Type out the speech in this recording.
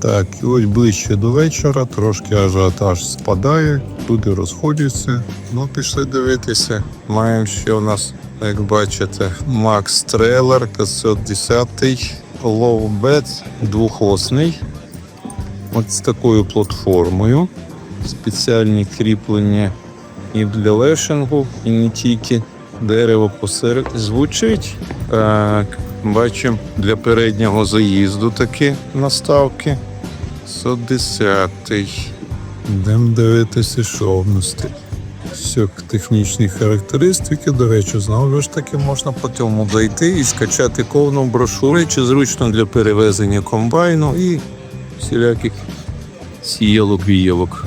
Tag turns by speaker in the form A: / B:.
A: Так, і ось ближче до вечора трошки ажіотаж спадає, люди розходяться. Ну, пішли дивитися. Маємо ще у нас, як бачите, Макс Трейлер 510 Lowbed двохосний. От з такою платформою. Спеціальні кріплення і для лешингу, і не тільки дерево посеред. Звучить. Так, бачимо для переднього заїзду такі наставки. 110. Йдемо дивитися, що в нас тут. Все, технічні характеристики. До речі, знову ж таки можна по цьому зайти і скачати повну брошуру, чи зручно для перевезення комбайну і всіляких сіялок віялок.